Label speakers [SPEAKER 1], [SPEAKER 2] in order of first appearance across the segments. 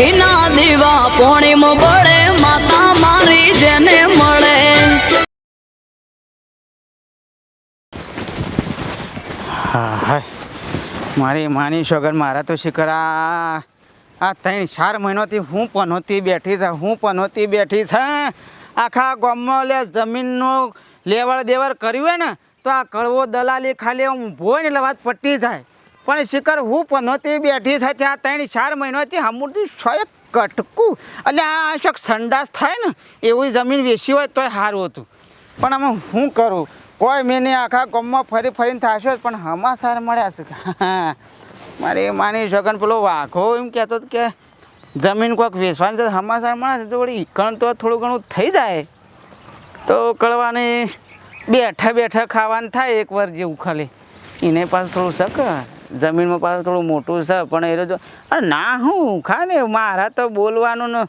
[SPEAKER 1] ઘીના દીવા પોણીમ પડે માતા મારી જેને મળે.
[SPEAKER 2] હા હા મારી માની છોગર મારા તો શિકરા આ ત્રણ ચાર મહિનોથી હું પનોતી બેઠી છે, હું પનોતી બેઠી છે. આખા ગામમાં લે જમીનનું લેવડ દેવડ કર્યું હોય ને, તો આ કડવો દલાલી ખાલી ઊભો હોય ને એટલે વાત પટ્ટી થાય પણ શિખર હું પણ નહોતી બેઠી થતી ત્યાં ત્રણ, ચાર મહિનાથી હમુરથી છોય કટકું. એટલે આ શોક સંડાસ થાય ને, એવી જમીન વેચી હોય તોય સારું હતું. પણ આમાં શું કરું? કોઈ મેં આખા ગામમાં ફરી ફરીને થશે પણ હમાસાર મળ્યા છે. મારે માની શકન પેલો વાઘો એમ કહેતો હતો કે, જમીન કોઈક વેચવાની તો હમાસાર મળે છે તો વળી ઈકણ તો થોડું ઘણું થઈ જાય. તો કળવાની બેઠા બેઠા ખાવાનું થાય, એક વાર જેવું ખાલી. એને પાછું થોડું શક જમીનમાં પાછું થોડું મોટું છે, પણ એ જો ના હું, ખા ને, મારા તો બોલવાનું ને,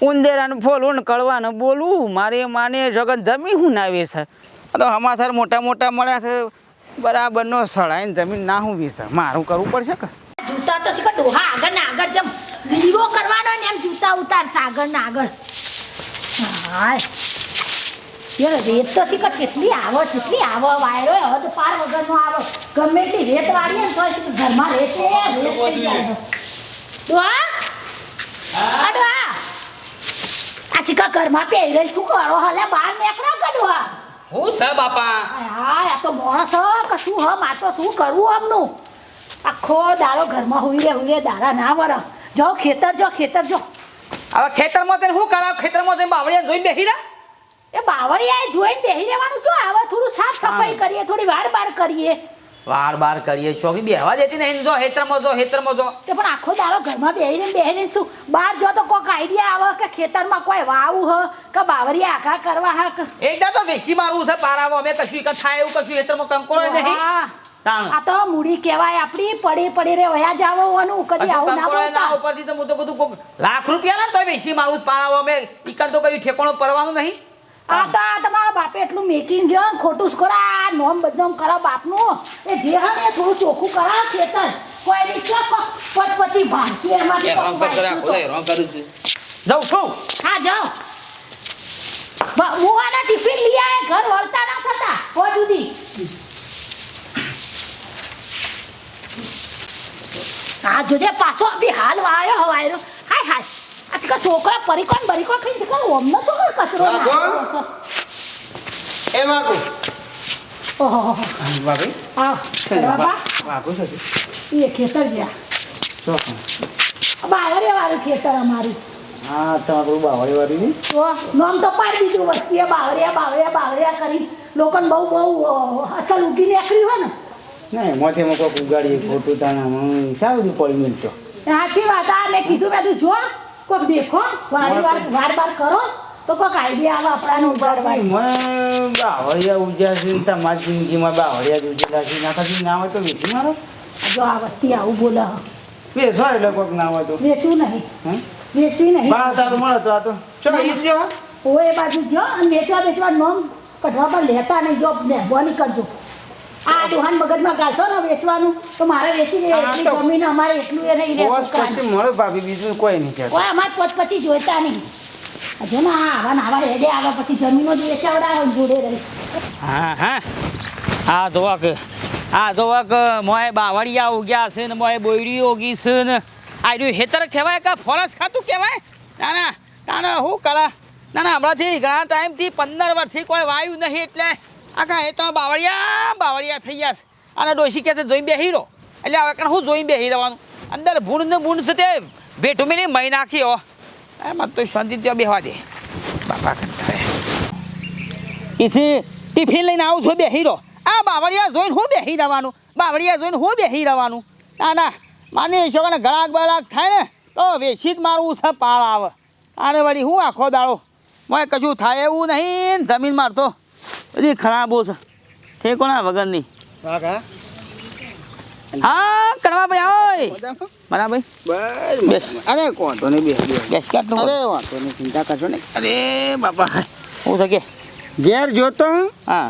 [SPEAKER 2] ઉંદેરાનું ફોલવું ને કળવાનું બોલવું મારે માને જગન જમીન હું ના વેચે તો હમાસર મોટા મોટા મળ્યા છે બરાબરનો સળાઈને જમીન ના હું વેચે મારું કરવું પડશે કે?
[SPEAKER 3] જૂતા તો શીખર હા આગળ ના આગળ જમ દીવો કરવાનો ને એમ જૂતા ઉતાર સાગર ના આગળ. યાર રેત તો શીખર કેટલી આવો કેટલી આવો વાયરો હવે તો પાર વગરનો આવો. ગમે એટલી રેત વાળીએ ને તો ઘરમાં રેત એ રેત થઈ જાય. ડોહા? આ ડોહા? આ શીખર ઘરમાં પહેરી શું કરો? હલે બહાર નીકળો કે ડોહા?
[SPEAKER 4] હું છે બાપા?
[SPEAKER 3] હા આ તો માણસ કશું હ? માર તો શું કરવું આમનું? આખો દાડો ઘરમાં હોઈ રે હોઈ રે દાડા ના વર. જાઓ ખેતર જો ખેતર જો
[SPEAKER 4] હવે ખેતરમાં જઈને શું કરાવ? ખેતરમાં જઈને બાવળિયા જોઈને બેસી રહ્યા
[SPEAKER 3] એ બાવળિયાએ જોઈને બેહી રહેવાનું જો હવે થોડું સાફ સફાઈ કરીએ થોડી વાર બાર કરીએ.
[SPEAKER 4] વાર બાર કરીએ. શોખી બેહવા દેતી નહીં જો ખેતરમાં જો ખેતરમાં જો.
[SPEAKER 3] તે પણ આખો દાડો ઘરમાં બેહીને બેહીને શું? બહાર જો તો કોઈક આઈડિયા આવે કે ખેતરમાં કોઈ વાવું હ કે બાવરી આખા કરવા હા
[SPEAKER 4] એકદા તો વેસી મારવું છે પારાવો અમે કશું એક થાય એવું કશું ખેતરમાં કામ કરો નહીં.
[SPEAKER 3] આ તો મૂડી કહેવાય આપણી પડી પડી રે વયા જાવવાનું કદી આવું ના બોલતા.
[SPEAKER 4] ઉપરથી તો હું તો કીધું લાખ રૂપિયા ને તો વેસી મારવું જ પારાવો અમે ઈકન તો કયું ઠેકોણો પરવાનું નહીં.
[SPEAKER 3] આ તો તમારા બાપે એટલું મેકિંગ ગયો ને ખોટું જ કરો. નોમ બદનામ કરા બાપનું. એ જે હા ને થોડું ચોખ્ખું કરા ચેતન કોઈ ની ચો પચ પછી ભાંગશું એમાંથી
[SPEAKER 4] રોંગ કર કર્યા રોંગ કરું છું જાઉં છું.
[SPEAKER 3] હા જાઉં. બ- ટિફિન લઈ આયા ઘર વળતા ના થતા હો જુદી. હા જોજે પાછો બી હાલ વાળ્યો હવાયરો. હાય હાય. આ છોકરા પરીકોન બરીકો ખાઈ? ઓમનો તો કચરો?
[SPEAKER 2] એ
[SPEAKER 3] ઓહો બાબા
[SPEAKER 2] છે
[SPEAKER 3] એ ખેતર જ્યાં બાવરે વાળું ખેતર અમારું.
[SPEAKER 2] હા તમારું બાવળી વાળી
[SPEAKER 3] તો નામ તો પાડી દીધું વસ્તીએ બાવળિયા બાવરિયા બાવરિયા કરી. લોકોને બહુ બહુ અસલ ઉગી નીકળી હોય ને.
[SPEAKER 2] નહીં મોટે મોકો ઉગાડીએ ખોટું બધું પડી મિલતો
[SPEAKER 3] સાચી વાત આ મેં કીધું મેં તું જો કોઈક દેખો વારી વાર વાર બાર કરો તો કોક આઈડિયા આવે આપણાને ઉગાડવાની.
[SPEAKER 2] બાવળિયા ઉજા છે ને તમારી જિંદગીમાં બાવળિયા જ ઉજેલા છે. ના કદી ના હોય તો વેચી મારો.
[SPEAKER 3] જો આ વસ્તી આવું બોલે.
[SPEAKER 2] વેચો એટલે કોક ના હોય તો.
[SPEAKER 3] વેચું નહીં.
[SPEAKER 2] હે?
[SPEAKER 3] વેચવી નહીં.
[SPEAKER 2] બા તારું મળે તો આ તો. ચલો ઈ જ
[SPEAKER 3] ઓ એ બાજુ જો અને વેચવા વેચવા નોમ કઢવા પર લેતા નહીં. જો મહેરબાની કરજો. આ ડોહાન મગજમાં ગાશો ને વેચવાનું? તો મારે વેચી દે એટલી જમીન અમારે એટલું એ નહીં
[SPEAKER 2] પછી મળે ભાભી બીજું કોઈ નહીં કહેતું.
[SPEAKER 3] કોઈ અમાર પોત પછી જોઈતા નહીં. આ આ આવા ને આવા હેડે આવા પછી જમીનો જ વેચાવડાવે જોડે રહી.
[SPEAKER 4] હા હા. આ જોવા કે આ જોવા કે મોય બાવળિયા ઉગ્યા છે ને મોય બોયડી ઉગી છે ને. આ રહ્યું હેતર કહેવાય કે ફોરેસ્ટ ખાતું કહેવાય? ના ના. ના ના શું કરે ના ના હમણાંથી ઘણા ટાઈમથી પંદર વર્ષથી કોઈ વાયુ નહીં એટલે આખા તો બાવળિયા બાવળિયા થઈ ગયા છે. અને ડોશી કહે છે, જોઈ બેહી રહો. એટલે હવે કારણ હું જોઈ બેસી રહેવાનું? અંદર ભૂણ ને ભૂણ છે તે, ભેટું મિલી મહી નાખી, હો. એમાં તો શાંતિ ત્યાં બેહવા દે. બાપા કંટાળે ઈસી ટિફિન લઈને આવું છું બેસી રહો. આ બાવળિયા જોઈને હું બેસી રહેવાનું? બાવળિયા જોઈને હું બેસી રહેવાનું? ના ના. માની છોકરાને ગળાક બળાક થાય ને, તો વેચી જ મારવું છે, પાળ આવે. આને વળી હું આખો દાડો? મને કશું થાય એવું નહીં જમીન મારતો. બધી ખરાબો છે. ઠેકોણા વગરની. હા કરવા ભાઈ ઓય
[SPEAKER 2] મજામાં?
[SPEAKER 4] મારા ભાઈ.
[SPEAKER 2] બસ. અરે કોંધો નહીં બેસ બેસ.
[SPEAKER 4] કાટનું
[SPEAKER 2] અરે વાંધો નહીં ચિંતા કરશો ને અરે બાપા.
[SPEAKER 4] હું શકે
[SPEAKER 2] ઘેર જોતો
[SPEAKER 4] હા?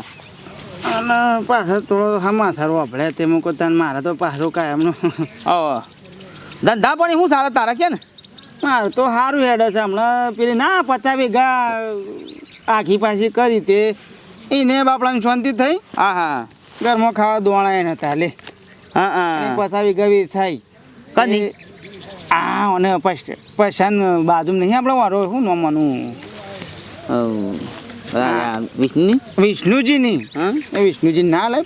[SPEAKER 2] અને પાછો થોડો સમાચાર વાપરે. તે મૂકો તને મારે તો પાછો કાયમનો
[SPEAKER 4] ઓ ધંધા પાણી શું સારા તારા કે ને?
[SPEAKER 2] મારું તો સારું હેડે છે. હમણાં પેલી ના પચાસ ગા આખી પાછી કરી તે. એને બાપડાની શાંતિ થઈ.
[SPEAKER 4] હા હા.
[SPEAKER 2] ઘરમાં ખાવા દોણા એને તાલે
[SPEAKER 4] હા હા.
[SPEAKER 2] પચાસ વીઘા વેચાઈ
[SPEAKER 4] કદી?
[SPEAKER 2] આ અને પૈસાન બાજુ નહીં આપણે વારો શું નોમવાનું
[SPEAKER 4] વિષ્ણુ
[SPEAKER 2] વિષ્ણુજીની.
[SPEAKER 4] હા?
[SPEAKER 2] એ વિષ્ણુજી ના લે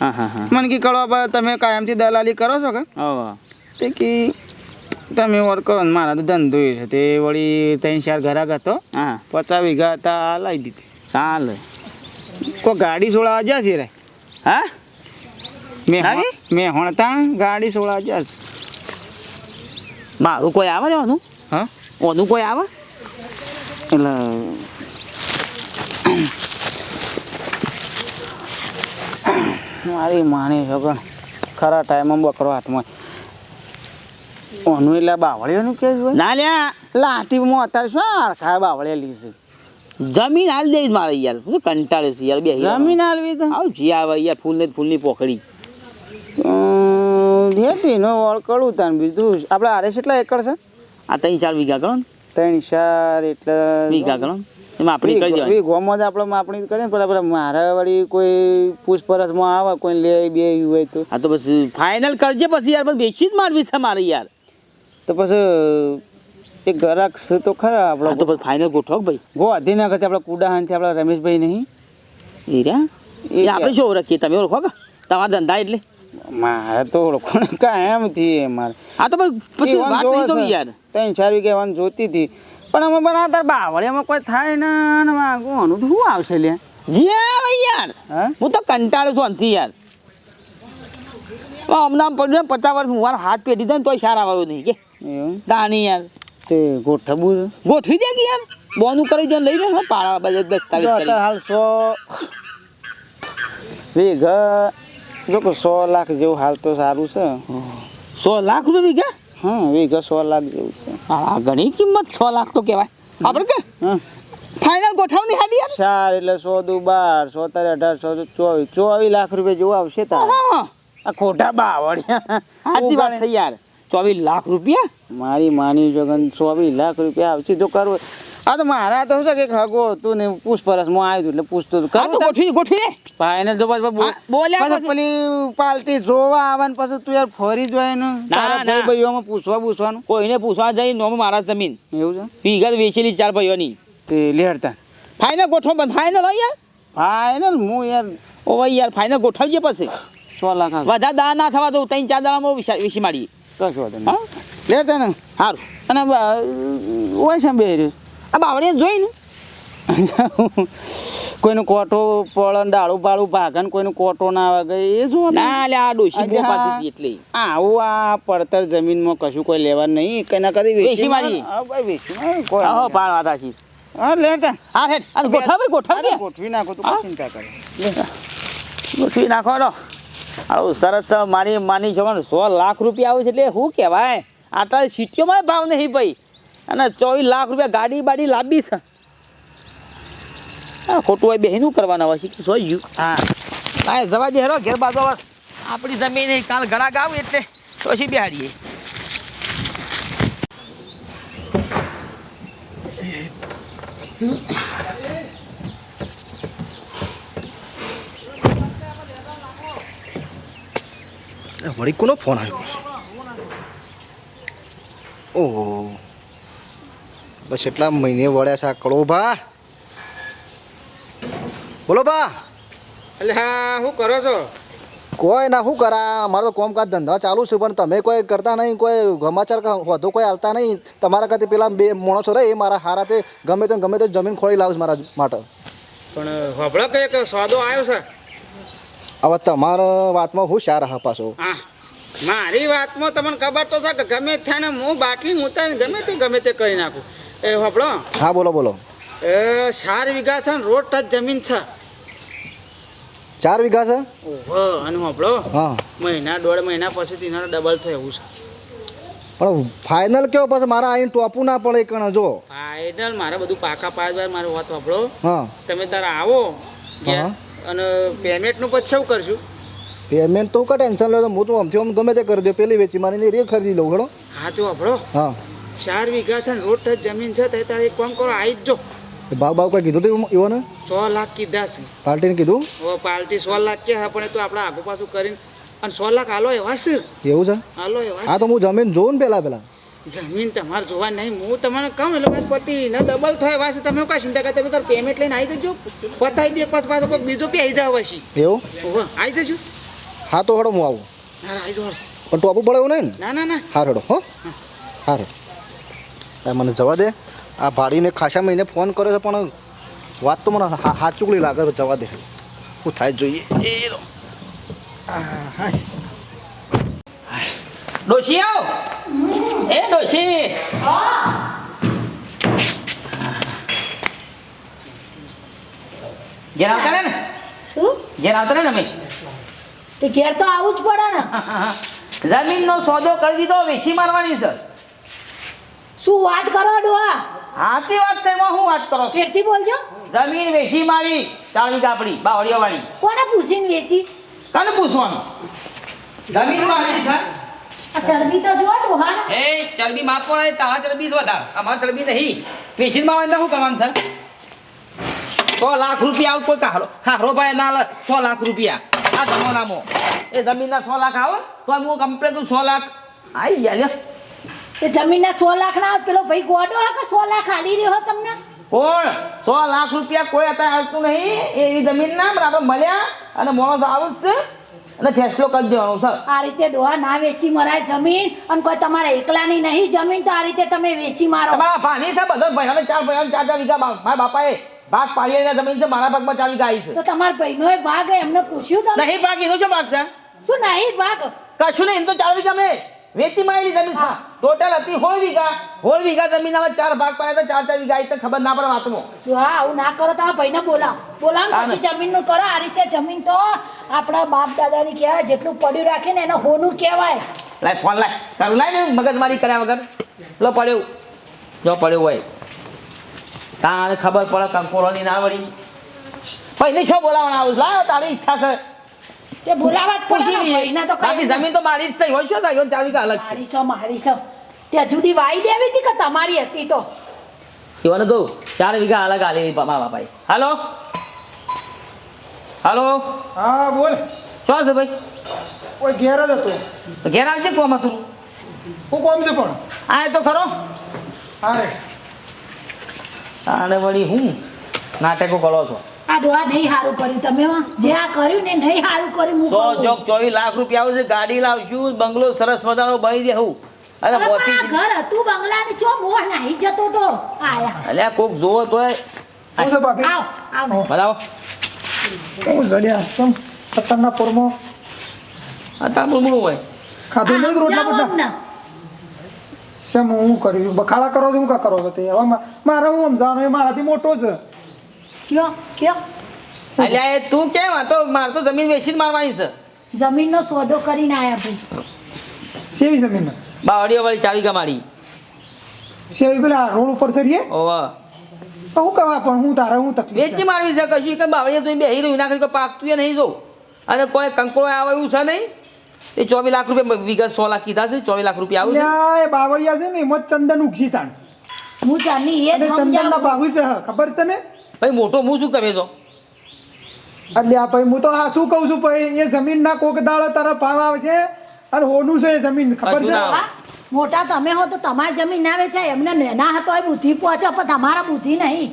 [SPEAKER 4] હા હા હા.
[SPEAKER 2] મને કી કળવા તમે કાયમથી દલાલી કરો છો કે?
[SPEAKER 4] હા
[SPEAKER 2] તે કી તમે વર્ક કરો ને મારા તો ધંધો છે. તે વળી ત્રણ ચાર ઘરાક હતો.
[SPEAKER 4] હા.
[SPEAKER 2] પચાસ વીઘા હતા લાવી દીધી.
[SPEAKER 4] ચાલે.
[SPEAKER 2] કોઈ ગાડી સોળાવા જ્યાં છે રે?
[SPEAKER 4] હા?
[SPEAKER 2] મેં? મેં હોણતા ગાડી સોળાવા જ્યાં છે.
[SPEAKER 4] મારું કોઈ આવે ઓનું?
[SPEAKER 2] હા?
[SPEAKER 4] ઓનું કોઈ આવે?
[SPEAKER 2] એટલે મારી માની છોકર ખરા ટાઈમમાં બકરો હાથમાં ઓનું એટલે બાવળીઓનું કે
[SPEAKER 4] ના લ્યા.
[SPEAKER 2] લાટીમાં અત્યારે શું અડખા બાવળે લીધી
[SPEAKER 4] જમીન હાલ દઈશ મારે યાર. હું કંટાળ્યો છું યાર બે
[SPEAKER 2] જમીન હાલવી તો?
[SPEAKER 4] આવ જી આવે યાર ફૂલ ને ફૂલની પોખડી
[SPEAKER 2] ધેતીનો વળ કરું તાન બીજું. આપણે આરે કેટલા એકર છે?
[SPEAKER 4] આ ત્રણ ચાર વીઘા કરો ને.
[SPEAKER 2] ત્રણ ચાર એટલે
[SPEAKER 4] વીઘા કરો ને. એમાં આપણી કરી દેવાની.
[SPEAKER 2] વીઘોમાં જ આપણે માપણી કરીએ ને પેલા પેલા મારા વળી કોઈ પૂછપરછમાં આવે કોઈ લે બે હોય તો.
[SPEAKER 4] હા તો પછી ફાઇનલ કરજે પછી યાર પછી બેસી જ મારવી છે મારે યાર.
[SPEAKER 2] તો પછી એક ગરાક છે તો ખરા
[SPEAKER 4] આપણો તો પછી ફાઇનલ ગોઠવો ભાઈ?
[SPEAKER 2] ગો અધી ના કરતા આપણા કુડાહાનથી આપણા રમેશભાઈ નહીં.
[SPEAKER 4] એ રહ્યા?
[SPEAKER 2] એ
[SPEAKER 4] આપણે શું ઓળખીએ? તમે ઓળખો કે? તમારા ધંધા એટલે?
[SPEAKER 2] મારે તો ઓળખો કાંઈ એમ થી મારે.
[SPEAKER 4] હા તો પછી વાત નહીં તો યાર.
[SPEAKER 2] ત્રણ ચાર વીઘા વાન જોતી હતી. પણ અમે બનાવતા બાવળિયામાં કોઈ થાય ના ને વાગવાનું તો શું આવશે લે?
[SPEAKER 4] જી ભાઈ યાર.
[SPEAKER 2] હા?
[SPEAKER 4] હું તો કંટાળું છું અંથી યાર. હમણાં પડ્યું પચાસ વર્ષ હું હાથ પેઢી દે ને તોય સારા આવ્યો નહીં કે. દાણી યાર.
[SPEAKER 2] તે ગોઠવું
[SPEAKER 4] ગોઠવી દે કે યાર બોનું કરી દે લઈ લે પાળા બજે દસ્તાવેજ કરી.
[SPEAKER 2] હાલ સો વીઘા જો કે સો લાખ જેવું હાલ તો સારું છે.
[SPEAKER 4] સો લાખ રૂપિયા વીઘા?
[SPEAKER 2] હા વીઘા સો લાખ જેવું છે.
[SPEAKER 4] આ ઘણી કિંમત સો લાખ તો કહેવાય. આપણે કે?
[SPEAKER 2] હા
[SPEAKER 4] ફાઇનલ ગોઠવણી હાલી યાર.
[SPEAKER 2] ચાર એટલે સો દુ બાર સો તારે અઢાર સો ચોવીસ ચોવીસ લાખ રૂપિયા જેવું આવશે તારે. આ ખોટા બાવળિયા.
[SPEAKER 4] સાચી વાત થઈ યાર. ચોવીસ લાખ રૂપિયા?
[SPEAKER 2] મારી માની જગન ચોવીસ લાખ રૂપિયા આવશે. તો કરવું આ તો મારા તો શું છે કે હગો હતું ને પૂછપરછમાં આવ્યું હતું એટલે પૂછતો હતું.
[SPEAKER 4] તો ગોઠવી ગોઠવી. દે
[SPEAKER 2] ફાઇનલ તો પછી
[SPEAKER 4] બોલ્યા.
[SPEAKER 2] પેલી પાલટી જોવા આવે ને પછી તું યાર ફરી જોય ને તારા. ભાઈ ભાઈઓમાં પૂછવા પૂછવાનું
[SPEAKER 4] કોઈને પૂછવા જઈ નોમ મારા જમીન.
[SPEAKER 2] એવું છે?
[SPEAKER 4] તો વેચેલી ચાર ભાઈઓની.
[SPEAKER 2] તે લેડતા.
[SPEAKER 4] ફાઇનલ ગોઠવો પણ ફાઇનલ હોય યાર.
[SPEAKER 2] ફાઇનલ હું યાર
[SPEAKER 4] ઓ યાર ફાઇનલ ગોઠવજે પછી.
[SPEAKER 2] સો લાખ.
[SPEAKER 4] વધારે દા ના થવા દઉં ત્રણ ચાર દાડામાં વિસા- વિસી મારીએ.
[SPEAKER 2] કશો વાંધો નહીં.
[SPEAKER 4] હા?
[SPEAKER 2] લેતા ને
[SPEAKER 4] સારું
[SPEAKER 2] અને હોય છે બે રહ્યું?
[SPEAKER 4] આ બાવળીને જોઈ ને.
[SPEAKER 2] કોઈનું કોટો પડે દાળું પાળું ભાગે કોઈનું કોટો ના વાગે એ જો
[SPEAKER 4] ના લે આ ડોશી એટલે.
[SPEAKER 2] આવું આ પડતર જમીનમાં કશું કોઈ લેવા નહીં કના કદી
[SPEAKER 4] વેચી મારી.
[SPEAKER 2] હા ભાઈ વેચી મારી. કોઈ
[SPEAKER 4] હા
[SPEAKER 2] હા લેતા
[SPEAKER 4] હા ગોઠવ
[SPEAKER 2] નાખો તો ચિંતા કરે.
[SPEAKER 4] ગોઠવી નાખો આવું સરસ મારી માની જવાનું, સો લાખ રૂપિયા આવે છે એટલે શું કહેવાય? આટલા સિટીઓમાં ભાવ નહીં ભાઈ. અને ચોવીસ લાખ રૂપિયા ગાડી બાડી લાંબી છે. ખોટું હોય બેહીનું કરવાના હોય? શીખી સો હા. હા જવા દે હેરો, ઘેર બાજુ આપણી જમીન કાલ ઘણા ગાવ એટલે પછી બેહાડીએ.
[SPEAKER 5] વળી કોનો ફોન આવ્યો છે ઓહો. બસ એટલા મહિને વળ્યા છે આ કળો ભા બોલો ભા
[SPEAKER 2] એટલે હા શું કરો છો?
[SPEAKER 5] કોઈ ના શું કરા? અમારે તો કોમકાજ ધંધા ચાલુ છે પણ તમે કોઈ કરતા નહીં કોઈ સમાચાર વધુ કોઈ આવતા નહીં. તમારા કરતી પેલા બે માણસો રહે એ મારા હારા તે ગમે તો ગમે તો જમીન ખોળી લાવું મારા માટે.
[SPEAKER 2] પણ હોબળો કે એક સોદો આવ્યો છે.
[SPEAKER 5] હવે તમારા વાતમાં હું શાર હા પાછો.
[SPEAKER 2] હા. મારી વાતમાં તમને ખબર તો છે કે ગમે ત્યાં હું બાટલી ઉતારીને ગમે તે ગમે તે કરી નાખું. એ હોબળો
[SPEAKER 5] હા બોલો બોલો.
[SPEAKER 2] એ ચાર વીઘા છે ને રોડ ટચ જમીન છે.
[SPEAKER 5] ચાર વીઘા છે?
[SPEAKER 2] ઓહો અને હોબળો
[SPEAKER 5] હા.
[SPEAKER 2] મહિના દોઢ મહિના પછી તેના ડબલ થાય એવું છે.
[SPEAKER 5] પણ ફાઇનલ કેવો પછી? મારા આઈને ટોપું ના પડે કણ જો.
[SPEAKER 2] ફાઇનલ મારે બધું પાકા પાડવા મારો વાત હોબળો
[SPEAKER 5] હા.
[SPEAKER 2] તમે તારા આવો.
[SPEAKER 5] હા.
[SPEAKER 2] અને પેમેન્ટનું પછી શું કરશું?
[SPEAKER 5] પેમેન્ટ તો કા ટેન્શન લો હું તો આમથી આમ ગમે તે કરી દો. પેલી વેચી મારીને રે ખરીદી લઉં ઘણો
[SPEAKER 2] હા તો આપણો
[SPEAKER 5] હા.
[SPEAKER 2] ચાર વીઘા છે ને રોડ ટચ જમીન છે તે તારે એક કામ કરો આવી જ જો.
[SPEAKER 5] ભાવ ભાવ કઈ કીધું તું એવો ને
[SPEAKER 2] સો લાખ કીધા છે.
[SPEAKER 5] પાર્ટીને કીધું?
[SPEAKER 2] પાર્ટી સો લાખ કે હા પણ એ તો આપણે આગુ પાછું કરીને અને સો લાખ હાલો એવા છે.
[SPEAKER 5] એવું છે?
[SPEAKER 2] હાલો એવા
[SPEAKER 5] હા તો હું જમીન જોઉં ને પેલા પેલા
[SPEAKER 2] જમીન તમારે જોવા નહીં હું તમને કહું એટલે વાત પટી. ને ડબલ થાય વાસે તમે કાંઈ ચિંતા કરતા તમે પેમેન્ટ લઈને આવી જજો. પતાવી દે પાછો પાછો કોઈ બીજો પી આવી જાવ પછી.
[SPEAKER 5] એવું?
[SPEAKER 2] આવી જજો.
[SPEAKER 5] હા તો હડો હું આવું.
[SPEAKER 2] હા આવી જાઓ
[SPEAKER 5] પણ ટોપું પડે એવું નહીં ના?
[SPEAKER 2] ના ના
[SPEAKER 5] હા હડો હો? હા. રે આ મને જવા દે. આ ભાડીને ખાસા મહિને ફોન કર્યો છે પણ વાત તો મને હા હાથ ચૂકલી લાગે છે, જવા દે. હું થાય જોઈએ. એ.
[SPEAKER 4] ડોશી આવ એ ડોશી? ઘેર આવતા ને?
[SPEAKER 3] શું?
[SPEAKER 4] ઘેર આવતા ને અમે?
[SPEAKER 3] તે ઘેર તો આવું જ પડે ને.
[SPEAKER 4] જમીનનો સોદો કરી દીધો વેચી મારવાની છે.
[SPEAKER 3] શું વાત કરો ડોહા?
[SPEAKER 4] સાચી વાત છે એમાં હું વાત કરો શેઠથી
[SPEAKER 3] ફેરથી બોલજો.
[SPEAKER 4] જમીન વેચી મારી તાળી કાપડી બાવળીઓ વાળી
[SPEAKER 3] કોને પૂછીને વેચી?
[SPEAKER 4] કને પૂછવાનું? જમીન મારી છે.
[SPEAKER 3] ચરબી તો જો ડોહા ને
[SPEAKER 4] એ ચરબી માપ પડે તારા ચરબી વધારે. અમારે ચરબી નહીં. વેચીને માં શું કરવાનું છે? સો લાખ રૂપિયા આવું કોઈ કાહરો ખારો ભાઈ ના લે સો લાખ રૂપિયા. આ જમાનામાં. એ જમીનના સો લાખ આવે તો હું કમ્પ્લેટ સો લાખ. આવી ગયા લ્યો.
[SPEAKER 3] એ જમીનના સો લાખ ના હોત, પેલો ભાઈ ગોડો આ કે સો લાખ હાલી રહ્યો તમને?
[SPEAKER 4] કોણ? સો લાખ રૂપિયા કોઈ અત્યારે આવતું નહીં. એવી જમીનના બરાબર મળ્યા અને મોણસ આવે જ છે. અને ફેસલો કરી દેવાનો સર
[SPEAKER 3] આ રીતે ડોહા ના વેચી મરાય જમીન અને કોઈ તમારા એકલાની નહીં જમીન તો આ રીતે તમે વેચી મારો.
[SPEAKER 4] મારા પાણી છે બધા ભાઈ ચાર ભાઈ ચાર ચાર વીઘા મારા બાપાએ ભાગ પાડી જમીન છે મારા ભાગમાં ચાર વીઘા આવી છે.
[SPEAKER 3] તો તમારા ભાઈનો ભાગ એમને પૂછ્યું તમે?
[SPEAKER 4] નહીં ભાગ એનો છે ભાગ છે?
[SPEAKER 3] શું નહીં ભાગ?
[SPEAKER 4] કશું નહીં એમ તો ચાર વીઘા મેં. વેચી માયેલી જમીન છે. ટોટલ હતી હોળ વીઘા. હોળ વીઘા જમીન અમે ચાર ભાગ પાડ્યા તો ચાર ચાર વીઘા. આવી ખબર ના પડે વાતમાં.
[SPEAKER 3] હા આવું ના કરો તો ભાઈને બોલા
[SPEAKER 4] હા,
[SPEAKER 3] પછી જમીનનું કરો. આ રીતે જમીન તો આપણા બાપ દાદાની કહેવાય જેટલું પડ્યું રાખે ને એને હોનું કહેવાય.
[SPEAKER 4] લાય ફોન લાય. તારું લાય ને મગજમારી કર્યા વગર. લો પડ્યું. જો પડ્યું હોય. તાને ખબર પડે કંકોરોની ના વળી. ભાઈને શું બોલાવવાના? આવું લાયો તારી ઈચ્છા છે.
[SPEAKER 3] તે બોલાવા જ પડે
[SPEAKER 4] પૂછી લઈએ
[SPEAKER 3] તો
[SPEAKER 4] બાકી જમીન તો મારી જ થઈ હોય શું થાય ચાર વીઘા અલગ છે.
[SPEAKER 3] મારી છો મારી છો ત્યાં જુદી વાઈ દેવી હતી કે તમારી હતી તો?
[SPEAKER 4] એવાનું તો ચાર વીઘા અલગ આલી મા બાપાએ. હાલો? હાલો?
[SPEAKER 2] હા બોલ.
[SPEAKER 4] શું છે ભાઈ?
[SPEAKER 2] કોઈ ઘેર જ હતો.
[SPEAKER 4] ઘેર આવજે કોમ હતું
[SPEAKER 2] હું કોમ છે પણ?
[SPEAKER 4] આ તો ખરો.
[SPEAKER 2] હા રે.
[SPEAKER 4] આને વળી હું નાટકો કરો છો?
[SPEAKER 3] આ ડોહા નહીં સારું કર્યું તમે જે આ કર્યું ને નહીં સારું કર્યું હું
[SPEAKER 4] સો. જોક ચોવીસ લાખ રૂપિયા આવશે ગાડી લાવશું બંગલો સરસ મજાનો બની દેવું
[SPEAKER 3] અરે
[SPEAKER 4] મોતી
[SPEAKER 3] ઘર હતું બંગલાની ચો મોહ નાહી જતો તો. આયા.
[SPEAKER 4] અલ્યા કોક જોવો તો
[SPEAKER 2] શું છે ભાભી
[SPEAKER 3] આવ આવ.
[SPEAKER 4] બતાવો
[SPEAKER 2] હું જડ્યા? કેમ? અત્યારના પોરમાં?
[SPEAKER 4] અત્યારે બોલવું હોય.
[SPEAKER 2] ખાધું નહીં રોટલા
[SPEAKER 3] જાઓ
[SPEAKER 6] શેમ હું કર્યું? બખાડા કરો છો હું કા કરો છો તે? હવે મારે હું સમજાવવાનું? એ મારાથી મોટો છે.
[SPEAKER 3] કયો? કયો?
[SPEAKER 4] અલ્યા એ તું કેમ? તો માર તો જમીન વેચી જ મારવાની છે.
[SPEAKER 3] જમીનનો સોદો કરીને આયા ભાઈ.
[SPEAKER 6] સેવી જમીન?
[SPEAKER 4] બાવડીઓ વાળી ચાવી કમાડી
[SPEAKER 6] સેવી પેલા રોડ ઉપર ચડીએ?
[SPEAKER 4] ઓવા
[SPEAKER 6] તો હું કહેવા પણ હું તારે હું તકલીફ
[SPEAKER 4] વેચી મારવી છે કશું? કે બાવડીએ જોઈ બેહી રહ્યું? ના કોઈ પાકતું નહીં જો. અને કોઈ કંકોળો આવે એવું છે નહીં? એ ચોવીસ લાખ રૂપિયા વિગત સો લાખ કીધા છે ચોવીસ લાખ રૂપિયા આવશે
[SPEAKER 6] છે? એ બાવળિયા છે ને એમાં ચંદન ઉગશી તાણ.
[SPEAKER 3] હું જાની એ
[SPEAKER 6] ચંદન ના
[SPEAKER 3] સમજાવું
[SPEAKER 6] છે ખબર છે તને?
[SPEAKER 4] ભાઈ મોટો હું શું તમે છો?
[SPEAKER 6] અલ્યા ભાઈ હું તો હા શું કહું છું ભાઈ એ જમીનના કોક દાડો તારા ભાવ આવશે અને હોનું છે એ જમીન ખબર છે?
[SPEAKER 3] મોટા તમે હો તો તમારી જમીન ના વેચાય એમને નેના હતો એ બુદ્ધિ પહોંચે પણ તમારા બુદ્ધિ નહીં.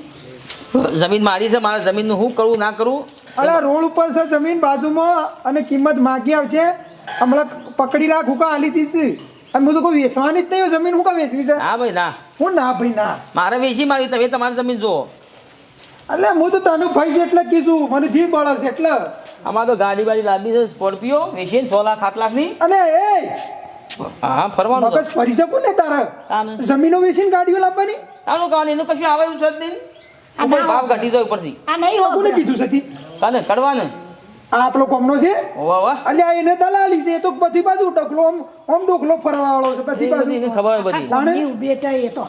[SPEAKER 4] જમીન મારી છે મારા જમીનનું હું કરું ના કરું?
[SPEAKER 6] અરે રોડ ઉપર છે જમીન બાજુમાં અને કિંમત માગી આવશે હમણાં પકડી રાખ હું કા આલી દીધી અને હું તો કોઈ વેચવાની જ નહીં જમીન હું કા વેચવી છે?
[SPEAKER 4] હા ભાઈ ના.
[SPEAKER 6] હું ના ભાઈ ના.
[SPEAKER 4] મારે વેચી મારી તમે તમારી જમીન જુઓ.
[SPEAKER 6] એટલે હું તો તને ભાઈ છે એટલે કીધું. મને જીવ બળે છે એટલે.
[SPEAKER 4] અમારે તો ગાડી બાડી લાંબી છે સ્કોર્પિયો વેચીને સો લાખ સાત લાખની.
[SPEAKER 6] અને એ
[SPEAKER 4] હા ફરવાનું
[SPEAKER 6] મગજ ફરી શકું ને તારે? જમીનો વેચીને ગાડીઓ લાવવાની?
[SPEAKER 4] આનું કાન એનું કશું આવે એવું છે જ નહીં. બાપ ઘટી જાય ઉપરથી.
[SPEAKER 3] આ નહીં હો
[SPEAKER 6] ને કીધું સતી?
[SPEAKER 4] કાને કડવાને
[SPEAKER 6] આ આપણો કોમનો છે?
[SPEAKER 4] વાહ વાહ.
[SPEAKER 6] અલ્યા એને દલાલી છે એ તો બધી બાજુ ડોકલો આમ આમ ડોકલો ફરવા વાળો છે બધી બાજુ.
[SPEAKER 4] ખબર બધી.
[SPEAKER 3] બેટા એ તો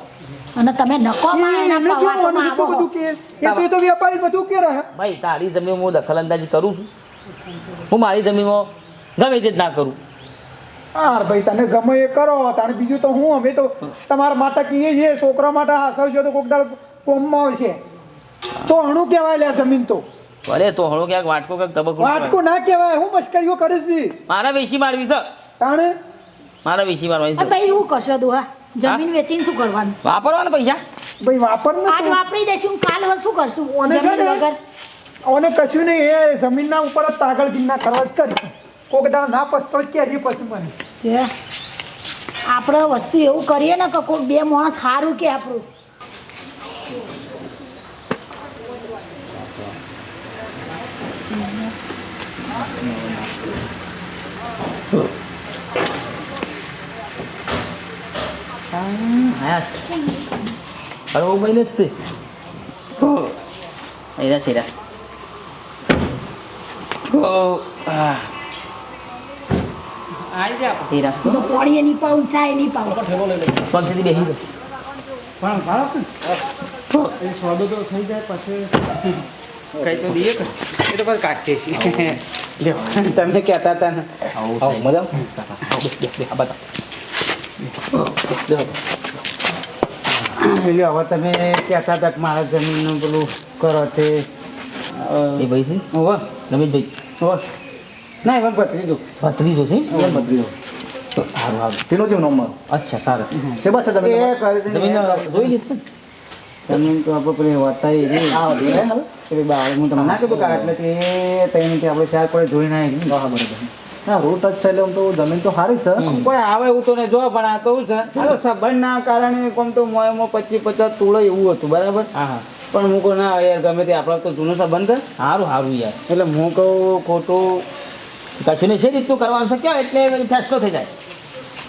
[SPEAKER 3] અને તમે નકો માં
[SPEAKER 6] એ
[SPEAKER 3] એના
[SPEAKER 6] એમને કેવું
[SPEAKER 3] પવાટોમાં આવો
[SPEAKER 6] બધું કે? એ તો વેપારી બધું કે રહે.
[SPEAKER 4] ભાઈ તારી જમીન હું દખલ અંદાજી કરું છું. હું મારી જમીનમાં ગમે તે જ ના કરું.
[SPEAKER 6] હાર ભાઈ તને ગમે એ કરો. તારે બીજું તો હું અમે તો તમારા માટે કીએ છીએ છોકરા માટે હસાવશો તો કોક દાળ કોમમાં આવશે. તો હણું કહેવાય લે જમીન તો.
[SPEAKER 4] અરે તો હણું ક્યાંક વાટકો ક્યાંક તબકો
[SPEAKER 6] વાટકો ના કહેવાય હું મશ્કરીઓ કરીશ.
[SPEAKER 4] મારા વેચી મારવી છે.
[SPEAKER 6] તાણે?
[SPEAKER 4] મારા વેચી મારવાની છે.
[SPEAKER 3] ભાઈ હું કરશો દુહા જમીન વેચીને શું કરવાનું?
[SPEAKER 4] વાપરવાનું પૈસા?
[SPEAKER 6] ભાઈ વાપર
[SPEAKER 3] આજ વાપરી દઈશું કાલ હવે શું કરશું?
[SPEAKER 6] ઓને
[SPEAKER 3] જમીન વગર.
[SPEAKER 6] અને કશું નહીં એ જમીનના ઉપર જ તાગળ જીમના ખરવાસ કર. કોક દાડ ના પસ્તો કે હજી પછી મને.
[SPEAKER 3] કે આપણે વસ્તુ એવું કરીએ ને કે કોઈ બે માણસ સારું કે આપણું.
[SPEAKER 4] હા અરે ઓ મહિને જ છે એરા છે એરા ઓ આ
[SPEAKER 2] આવી
[SPEAKER 3] તો પોળીએ નહીં પાઉં ચાય એની પાઉં
[SPEAKER 4] શાંતિથી બેસી જાઓ.
[SPEAKER 2] પણ ભાડો એ તો થઈ જાય પછી કઈ તો દઈએ એ તો પછી કાઢીએ છીએ લ્યો તમે કહેતા હતા ને
[SPEAKER 4] મજા બતાવો.
[SPEAKER 2] હવે તમે કહેતા હતા કે મારા જમીનનું પેલું કરો તે
[SPEAKER 4] એ ભાઈ છે?
[SPEAKER 2] ઓવર
[SPEAKER 4] રમેશભાઈ.
[SPEAKER 2] ઓવર ના એમાં પતરી દઉં.
[SPEAKER 4] ભત્રીજો છે?
[SPEAKER 5] કેમ બદલ્યો?
[SPEAKER 4] સારું સારું.
[SPEAKER 5] પેલો જેવું નંબર
[SPEAKER 4] અચ્છા સારું.
[SPEAKER 5] છે બસ તમે
[SPEAKER 2] એ કરે છે
[SPEAKER 4] જમીન જોઈ લેશે
[SPEAKER 2] જમીન તો આપણે પેલી વતાઈ છે.
[SPEAKER 5] હા
[SPEAKER 2] એટલે બાળ હું તમને ના કહું કે? એટલે તે ત્રણથી આપણે ચાર પડે જોઈને આવી
[SPEAKER 5] હા બરાબર. ના રોડ ટચ છે એટલે આમ તો જમીન તો સારી છે.
[SPEAKER 2] કોઈ આવે એવું તો નહીં. જો પણ આ તો છે સંબંધના કારણે કોમ તો મોયમાં પચીસ પચાસ તોડે એવું હતું બરાબર?
[SPEAKER 4] હા હા.
[SPEAKER 2] પણ હું કહું ના યાર ગમે તે આપણો તો જૂનો સંબંધ છે.
[SPEAKER 4] સારું સારું યાર.
[SPEAKER 2] એટલે હું કહું ખોટું
[SPEAKER 4] કશું નહીં છે રીતનું કરવાનું છે ક્યાં એટલે ફેસલો થઈ જાય.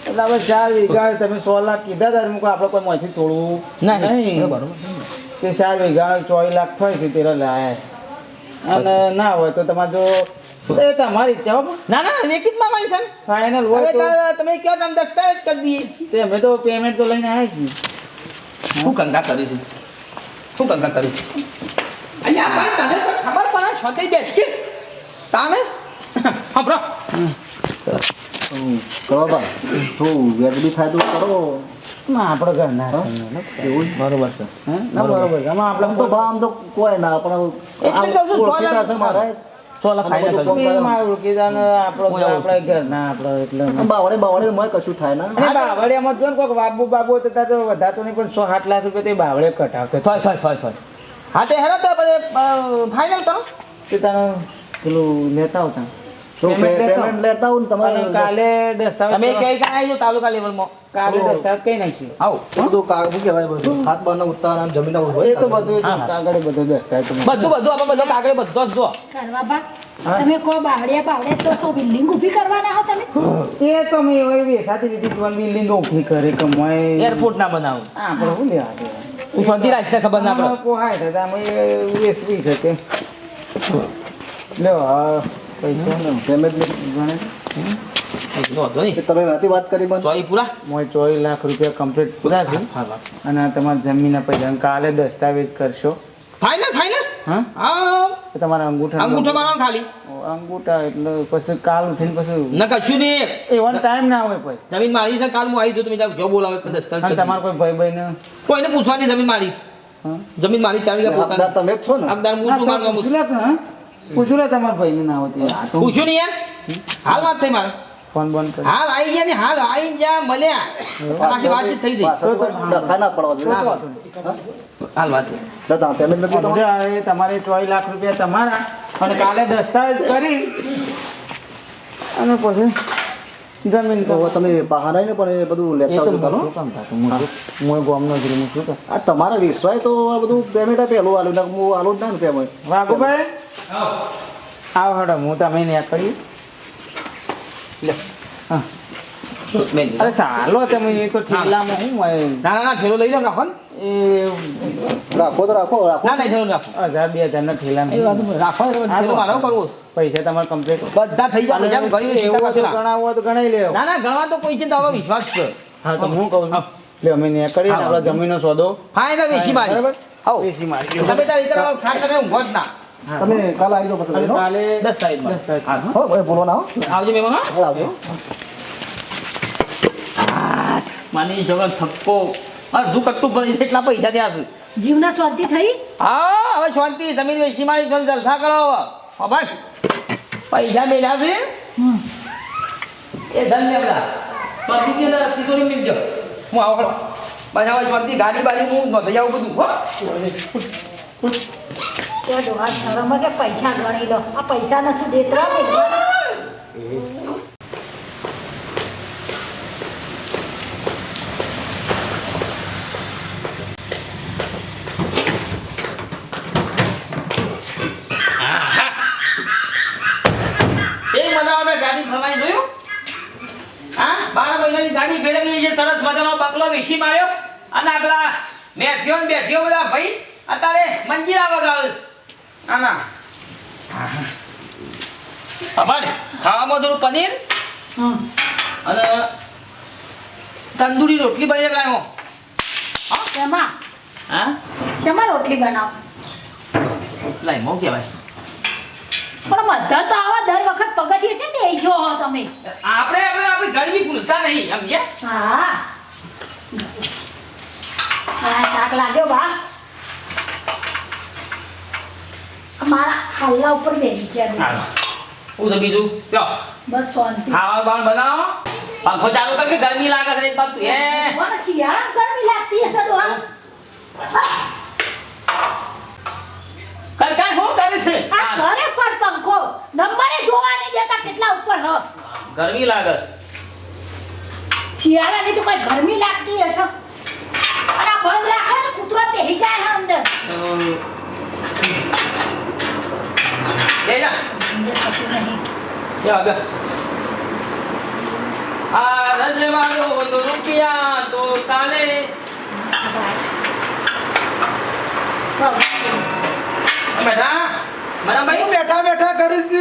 [SPEAKER 2] એટલે હવે ચાર વીઘા તમે સો લાખ કીધા હતા મૂકો આપણે કોઈ મોંથી તોડવું
[SPEAKER 4] નહીં બરોબર
[SPEAKER 2] તે ચાર વીઘા ચોવીસ લાખ થાય છે તેરા લાયા અને ના હોય તો તમારે જો એ તમારી હો.
[SPEAKER 4] ના ના લેખિતમાં મારી છે
[SPEAKER 2] ફાઇનલ
[SPEAKER 4] હવે
[SPEAKER 2] હોય તો.
[SPEAKER 4] તમે કયો તમે દસ્તાવેજ કરી દઈએ?
[SPEAKER 2] તે અમે તો પેમેન્ટ તો લઈને આવ્યા છીએ
[SPEAKER 4] શું કંકા કરી છે? શું કંકા કરી છે? અને આ તને ખબર પડે છોતે બેસ કે તાને હમરો
[SPEAKER 5] કરો બા થોડું વ્યાજબી થાય તો કરો?
[SPEAKER 2] ના આપણે ઘરના
[SPEAKER 5] હા?
[SPEAKER 2] છીએ,
[SPEAKER 5] એવું
[SPEAKER 4] બરોબર છે.
[SPEAKER 2] હે? ના બરોબર છે. આમાં
[SPEAKER 5] આપણે તો ભાવ આમ તો કોઈ ના પણ
[SPEAKER 4] એટલે કહું છું,
[SPEAKER 5] મારા.
[SPEAKER 4] સો લાખ
[SPEAKER 5] આમાં
[SPEAKER 4] ફાયદા
[SPEAKER 5] બધું
[SPEAKER 4] કરજો.
[SPEAKER 5] કોમ
[SPEAKER 2] એ મારું ઓળખીતા ને આપણો. આપણે ઘરના આપણો એટલે
[SPEAKER 5] બાવળે બાવડે મને કશું થાય ના
[SPEAKER 2] અને બાવળિયામાં જો ને કોઈક બાબુ બાબુ ત્યાં તો વધારતો નહીં પણ સો સાત લાખ રૂપિયા તે બાવળે કટાવતો
[SPEAKER 4] થાય થાય થાય થાય હા તે હેરો તો ફાઇનલ કરો
[SPEAKER 2] તે તને પેલું લેતા આવતા
[SPEAKER 5] પેમેન્ટ લેતા. તમારે
[SPEAKER 2] કાલે દસ્તાવેજ
[SPEAKER 4] તમે
[SPEAKER 2] કરવા-
[SPEAKER 4] કઈ આવી તાલુકા લેવલમાં
[SPEAKER 2] કાલે દસ્તાવેજ કઈ નાખીએ?
[SPEAKER 4] આવો.
[SPEAKER 5] બધું કા- શું કહેવાય બધું હાથ ઉતાર આમ જમીન
[SPEAKER 2] એ તો બધું
[SPEAKER 4] હા, હા.
[SPEAKER 2] બધું દસ્તાવેજ
[SPEAKER 4] બધું બધું આપણે બધો કાગળે બધો જ જો.
[SPEAKER 3] કરવા તમે કહો બાવડિયા બાવડિયા તો શું બિલ્ડિંગ ઊભી કરવાના હો તમે.
[SPEAKER 2] એ તો મેં એવી વેસાતી દીધી જોન બિલ્ડિંગ ઊભી કરે કે મોય
[SPEAKER 4] એરપોર્ટ ના બનાવું.
[SPEAKER 2] લેવા દેવા?
[SPEAKER 4] તું શાંતિ રાખને ખબર ના પડે.
[SPEAKER 2] પોહાય છે તો આમાં એ વેસવી છે કે લ્યો
[SPEAKER 5] તમે નથી વાત કરી
[SPEAKER 4] ચોઈ પૂરા?
[SPEAKER 2] મોય ચોવીસ લાખ રૂપિયા કમ્પ્લીટ પૂરા છે. અને આ તમારા જમીનના પૈસા. કાલે દસ્તાવેજ કરશો.
[SPEAKER 4] ફાઇનલ ફાઇનલ
[SPEAKER 2] હા? તમારા અંગૂઠા
[SPEAKER 4] અંગૂઠો. મારવાનો ખાલી.
[SPEAKER 2] અંગૂઠા એટલે પછી કાલ ઉઠીને પછી
[SPEAKER 4] ન કશું નહીં
[SPEAKER 2] એવાનો ટાઈમ ના હોય પછી.
[SPEAKER 4] જમીન મારી છે કાલ હું આવી છું તમે જો બોલાવે દસ્તાવેજ
[SPEAKER 2] તમારે કોઈ ભાઈ ભાઈ ને
[SPEAKER 4] કોઈને પૂછવાની જમીન મારી જમીન મારી ચાવી પોતાની
[SPEAKER 5] તમે જ છો ને.
[SPEAKER 4] હકદાર હું છું મારું
[SPEAKER 2] પૂછું લે કે, ભાઈ પૂછું તમારા ભાઈને ના હોતી આ તો
[SPEAKER 4] પૂછ્યું નહીં યાર હાલ વાત થઈ મારે.
[SPEAKER 2] ફોન બંધ કરી.
[SPEAKER 4] હાલ આવી ગયા ને હાલ આવી ગયા મળ્યા. પાછી વાતચીત થઈ ગઈ.
[SPEAKER 5] પાછળ કોઈ ડખા ના પડવા
[SPEAKER 4] હાલ વાત થઈ.
[SPEAKER 5] દાદા પેમેન્ટ?
[SPEAKER 2] એ તમારે ચોવીસ લાખ રૂપિયા તમારા. અને કાલે દસ્તાવેજ કરી. અને પછી? જમીન
[SPEAKER 5] તો તમે બહાર આવીને પણ એ બધું લેતા આવજો કરો
[SPEAKER 2] કામ થતું? હું ગામનો જ રહું છું
[SPEAKER 5] આ તમારા વિશ્વાસ તો આ બધું પેમેન્ટ પેલું આલું ને હું આલું જ ના ને પેમેન્ટ
[SPEAKER 2] વાઘુભાઈ? આવો હડો હું તમે ને કરી. હા.
[SPEAKER 4] બેન.
[SPEAKER 2] અરે ચાલો તમે એ તો ઠેલામાં હું
[SPEAKER 4] ના ના ઠેલો લઈ જાવ રાખો ને.
[SPEAKER 5] રાખો તો રાખો રાખો.
[SPEAKER 4] ના નહીં રાખો.
[SPEAKER 2] હજાર બે હજાર ના
[SPEAKER 4] થેલા નહીં રાખો મારો કરવો
[SPEAKER 2] પૈસા તમારે કમ્પ્લીટ
[SPEAKER 4] બધા થઈ જાય બધા ગણી
[SPEAKER 2] એવું. ગણાવવું હોય તો ગણાઈ લેવો.
[SPEAKER 4] ના ના ગણવા તો કોઈ ચિંતા હવે વિશ્વાસ છે.
[SPEAKER 2] હા તો હું. કહું છું. એટલે અમે ને કરી આપણા જમીનનો સોદો.
[SPEAKER 4] હા એને વેચી મારી.
[SPEAKER 2] બરાબર?
[SPEAKER 4] આવો.
[SPEAKER 2] વેચી મારી.
[SPEAKER 4] તમે તારી રીતે ખાસ તમે ઊંઘો જ ના.
[SPEAKER 5] તમે કાલ આવી જાવ પછી.
[SPEAKER 2] કાલે
[SPEAKER 4] દસ્તાવેજમાં.
[SPEAKER 2] દસ્તાવેજ.
[SPEAKER 4] હા,
[SPEAKER 5] હો. બોલો ના
[SPEAKER 4] આવજો મેમો હા.
[SPEAKER 5] આવજો.
[SPEAKER 4] માની જગત થપ્પો અડધું કટ્ટું ભરી એટલા પૈસા છે.
[SPEAKER 3] જીવના શાંતિ થઈ?
[SPEAKER 4] હા હવે શાંતિ જમીન વેચી મારી છો જલસા કરો હવે. હા પૈસા મેળ્યા છે?
[SPEAKER 3] હમ.
[SPEAKER 4] એ ધન લે બધા. શાંતિ કે તિજોરી મિલજો. હું આવો ખરો. બસ હવે શાંતિ ગાડી બાડી હું નોંધી આવું બધું હો.
[SPEAKER 3] પૈસા ગણી લો. આ પૈસાના શું દેતરા મેળવાના
[SPEAKER 4] એ મજા આવે ગાડી ફરવાની જોયું હા મહિનાની ગાડી ફેરવી છે સરસ મજાનો બંગલો વિશી માર્યો. અને આગલા બેઠ્યો ને બેઠ્યો બધા ભાઈ અત્યારે મંજીરા વગાડે છે. આના. અબાડ ખાવામાં થોડું પનીર અને તંદૂરી રોટલી બની લાવ્યો.
[SPEAKER 3] શેમાં?
[SPEAKER 4] હા?
[SPEAKER 3] શેમાં રોટલી બનાવ?
[SPEAKER 4] લાઈ મો કહેવાય
[SPEAKER 3] પણ મધર તો આવા દર વખત પગથિયે છે ને એ જો તમે.
[SPEAKER 4] આપણે આપણે આપણી ગરમી ભૂલતા નહીં સમજ્યા?
[SPEAKER 3] હા. હા શાક લાગ્યો બા. મારા હાલ્લા ઉપર બેસી
[SPEAKER 4] હું તો બીજું લ્યો.
[SPEAKER 3] બસ શાંતિ.
[SPEAKER 4] ખાવા બાણ બનાવો. પંખો ચાલુ કર કે ગરમી લાગે છે એક બાજુ. એ
[SPEAKER 3] મને ગરમી લાગતી હશે ડોહા
[SPEAKER 4] કઈ હું કરે છે.
[SPEAKER 3] આ ઘરે પર પંખો નંબરે જોવા નહીં દેતા કેટલા ઉપર હ.
[SPEAKER 4] ગરમી લાગે
[SPEAKER 3] શિયાળાની તો કઈ ગરમી લાગતી હશે. અને બંધ રાખે ને કૂતરો પહેરી જાય હે અંદર.
[SPEAKER 4] લે જા. જા આ રજવાડો તો રૂપિયા તો કાલે. બેટા મારા ભાઈ?
[SPEAKER 6] હું બેઠા બેઠા કરીશ.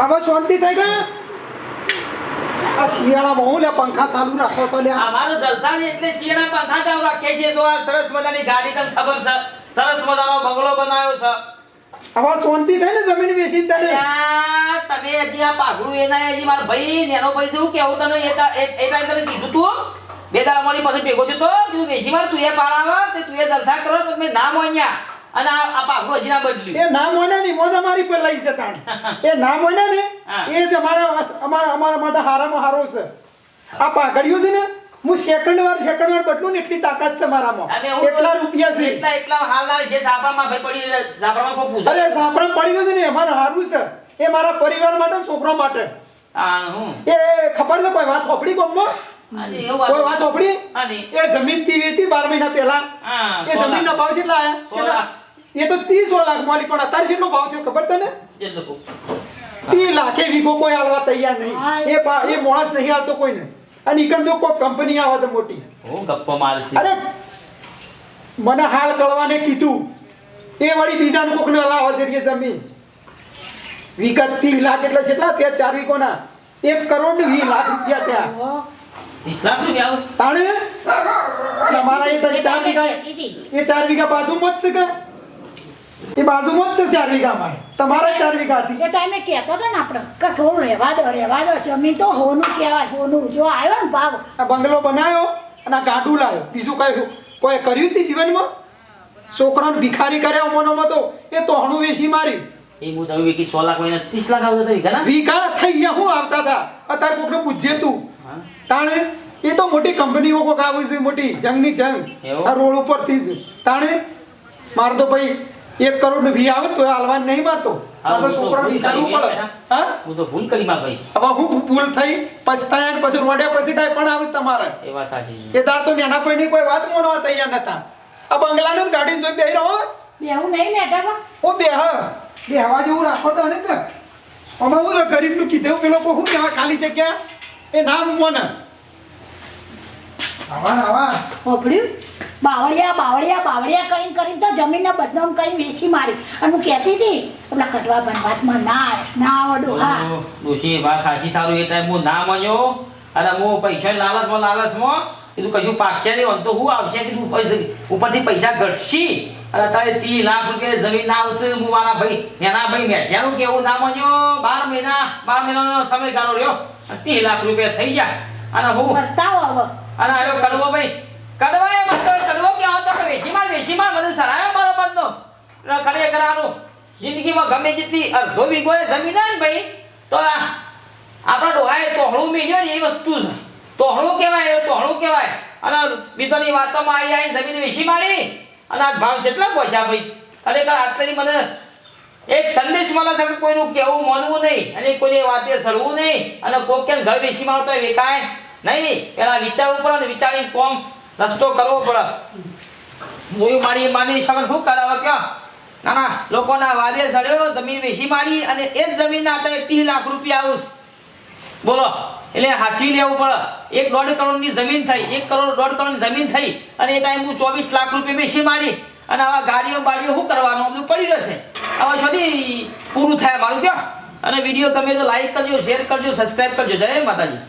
[SPEAKER 6] હવે શાંતિ થઈ ગઈ? આ શિયાળા હું લે પંખા ચાલુ રાખો છો લે
[SPEAKER 4] અમારો જલસા છે એટલે શિયાળા પંખા ચાલુ રાખીએ છીએ. તો આ સરસ મજાની ગાડી તમને ખબર છે? સરસ મજાનો બંગલો બનાવ્યો છે.
[SPEAKER 6] હવે શાંતિ થઈ ને જમીન વેચી
[SPEAKER 4] તમે હજી આ પાઘડું એના હજી મારા ભાઈ નેનો ભાઈ જેવું કેવું તને? એ ટાઈમ તને કીધું તું બે દાડા મારી પાસે ભેગો થયો તો કીધું બેસી માર તું એ પાડાવ તે તું એ જલસા કરો તમે ના મોન્યા અને આ પાઘડું ના બદલ્યું.
[SPEAKER 6] એ નામ હોય ને મોજ અમારી પર લઈ છે તાણ. એ નામ હોય ને એ જ અમારા અમારા અમારા માટે હારામાં હારો છે. આ પાઘડીઓ છે ને હું સેકન્ડ વાર સેકન્ડ વાર બદલું ને એટલી તાકાત છે મારામાં. એટલા રૂપિયા છે.
[SPEAKER 4] એટલા એટલા હાલના જે સાપરામાં ભાઈ પડી સાપરામાં કોઈ પૂછે.
[SPEAKER 6] અરે સાંભળમ પડી ગયું છે ને અમારે હારું છે. એ મારા પરિવાર માટે છોકરા માટે. એ ખબર છે કોઈ વાત
[SPEAKER 4] આજે એવું
[SPEAKER 6] કોઈ વાત હોપડી એ જમીન તી વેચી બાર મહિના પહેલા.
[SPEAKER 4] હા
[SPEAKER 6] એ જમીનનો ભાવ કેટલા આયા?
[SPEAKER 4] લાખ.
[SPEAKER 6] એ તો ત્રીસો લાખ મારી પણ અત્યારે કેટલો ભાવ થયો ખબર તને? ત્રીસ લાખે વીઘો કોઈ હાલવા તૈયાર નહીં. એ એ માણસ નહીં હાલતો કોઈને. અને તો કોઈ કંપની આવે છે મોટી.
[SPEAKER 4] ગપ્પો મારશે.
[SPEAKER 6] અરે મને હાલ કળવાને કીધું. એ વળી કોક કોકને હલાવે છે જમીન? વિગત ત્રીસ લાખ એટલે કેટલા ત્યાં ચાર વીઘોના. એક કરોડ ને વીસ લાખ રૂપિયા ત્યાં
[SPEAKER 3] ઓહો.
[SPEAKER 4] ઇસ્લામ શું
[SPEAKER 6] તાણે? તમારા એ તો ચાર વીઘા એ ચાર વીઘા બાજુમાં જ છે કે? એ બાજુમાં જ છે ચાર વીઘા અમારે તમારે ચાર વીઘા હતી.
[SPEAKER 3] એ ટાઈમે કહેતો હતો ને આપણે કે થોડું રહેવા દો રહેવા દો જમીન તો હોનું કહેવાય હોનું. જો આવ્યો ને ભાવ.
[SPEAKER 6] આ બંગલો બનાવ્યો અને આ ગાડું લાવ્યો. બીજું કઈ કોઈ કર્યું હતી જીવનમાં? છોકરાને ભિખારી કર્યા મનોમાં તો એ તોહણું વેસી મારી.
[SPEAKER 4] એ હું તમે વીકી સો લાખ મહિના લાખ આવતા હતા
[SPEAKER 6] થઈ ગયા હું આવતા હતા. અત્યારે કોકને પૂછજે તું? તાણે એ તો મોટી કંપનીઓ કોક આવે છે મોટી જંગની જંગ. આ રોડ ઉપરથી જ. તાણે મારે તો ભાઈ એક કરોડ ને વી આવે તો હાલવાન નહીં મારતો. મારે તો છોકરા વિચારવું પડે. હા?
[SPEAKER 4] હું તો ભૂલ કરી માં ભાઈ.
[SPEAKER 6] હવે હું ભૂલ થઈ પછતાયા ને પછી રોડ્યા પછી ટાઈ પણ આવી તમારે.
[SPEAKER 4] એ વાત સાચી
[SPEAKER 6] એ તાર તો નાના કોઈની કોઈ વાત મોનવા તૈયાર નતા. આ બંગલાને જ ગાડીને જોઈ બેહી રહો
[SPEAKER 3] બેહું નહીં મેટામાં
[SPEAKER 6] ઓ બે હા. બેહવા જેવું રાખો તો ને કે અમારું હું ગરીબનું કીધું પેલો કહું કેવા ખાલી જગ્યા એ નામ મોને. આવા
[SPEAKER 3] બાવળિયા બાવળિયા બાવળિયા કરીને કરીને તો જમીનને બદનામ કરીને વેચી મારી. અને હું કહેતી હતી પેલા કડવા બનવાસમાં ના ના આવડો હા.
[SPEAKER 4] ડોશી વાત સાચી સારું એ ટાઈમ હું ના માન્યો. અને હું પૈસા લાલચમાં લાલચમાં કીધું કશું પાકશે નહીં તો હું આવશે? કીધું પૈસા- ઉપરથી પૈસા ઘટશી. અને તારે ત્રીસ લાખ રૂપિયા જમીન ના આવશે હું મારા ભાઈ એના ભાઈ મેઠિયાનું કેવું ના માન્યો? બાર મહિના બાર મહિનાનો સમયગાળો રહ્યો. ત્રીસ લાખ રૂપિયા થઈ ગયા. અને હું
[SPEAKER 3] પસ્તાવો હવે.
[SPEAKER 4] અને આયો કડવો ભાઈ. કડવા એ મત કડવો કે આવતો કે વેશીમાં વેશીમાં મને સરાયો મારો એટલે ખરેખર આનું જિંદગીમાં ગમે જેટલી અડધો વીઘો જમીન આવે ને ભાઈ તો આપણા ડોહાએ તોહણું મેળ્યો ને એ વસ્તુ છે. તોહણું કહેવાય તો તોહણું કહેવાય. અને બીજોની વાતોમાં આવી આવી જમીન વેચી મારી. અને આ ભાવ કેટલા પહોંચ્યા ભાઈ. ખરેખર આટલી મને એક સંદેશ મળે છે કોઈનું કહેવું માનવું નહીં અને કોઈને વાતે સડવું નહીં અને કોક કેમ ઘર બેસી મારતો તો વેકાય નહીં. પેલા વિચારવું પડે ને વિચારીને કોમ રસ્તો કરવો પડે. મોયું મારી માની સામે શું કરાવે ક્યાં ના ના, લોકોના વાદે સડ્યો જમીન વેચી મારી અને એ જ જમીન આતા ત્રીસ લાખ રૂપિયા આવું બોલો, એટલે હાચવી લેવું પડે. એક દોઢ કરોડની જમીન થઈ, એક કરોડ, દોઢ કરોડની જમીન થઈ અને એ ટાઈમ હું ચોવીસ લાખ રૂપિયા બેસી મારી. અને આવા ગાડીઓ બાડીઓ શું કરવાનું? બધું પડી રહેશે. આવા સુધી પૂરું થાય મારું ક્યાં અને વીડિયો ગમે તો લાઈક કરજો શેર કરજો સબસ્ક્રાઈબ કરજો. જય માતાજી.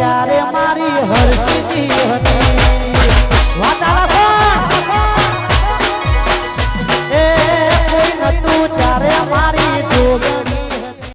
[SPEAKER 7] ત્યારે મારી હર્ષી હતી.